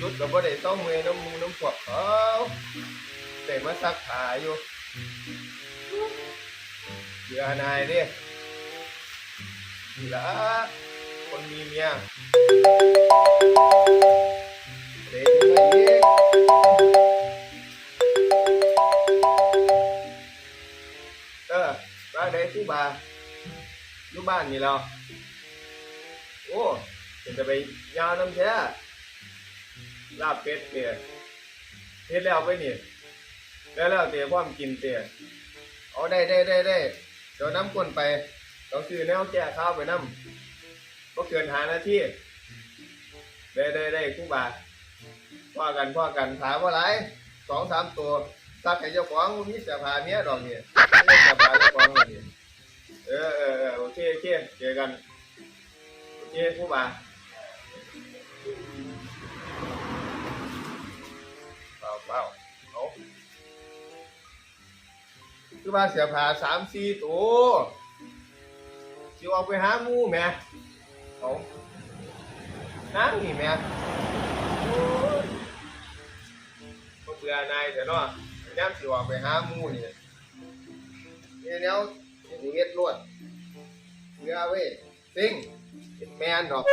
ยุดกับบ่ได้ต้องเมยน้ำมูน้ำพวกเขาแต่มาซักผ้าอยู่เบื่อนายด้นี่ละคนมีเมียเด็กมาอีกเออบ้านใดที่บาอยู่บ้านนี่แล้วโอ้เป็นจะไปยาวน้ำแท้ ลาบเป็ดเตี๋ยเฮ็ดแล้วไปนี่แล้วแล้วเตี๋ยพร้อมกินเตี๋ยเอาได้ได้ได้ได้เดี๋ยวน้ำก้นไปต้องซื้อแนวแก้ข้าวไปน้ำก็เกินหานาทีได้ได้ได้คู่บาว่ากันว่ากันถามว่าไรสองสามตัวซักให้เจ้าของมีเสียผาเนี้ยดอกเนี่ยไม่เสียผาเจ้าของเลยเนี่ยเออเออออโอเคโอเคเจอกันโอเคคู่บา เปล่าเอาคือว่าเสียผาสามสี่ตัวสิวเอาไปหามูแม่เอานั่งนี่แม่โอ้ยบ่เบื่อนายแต่เนาะย่ำสิออกไปหามูนี่เนี่ยแนวเฮ็ดรวดเรือเว้ยซิงเป็นแมนดอก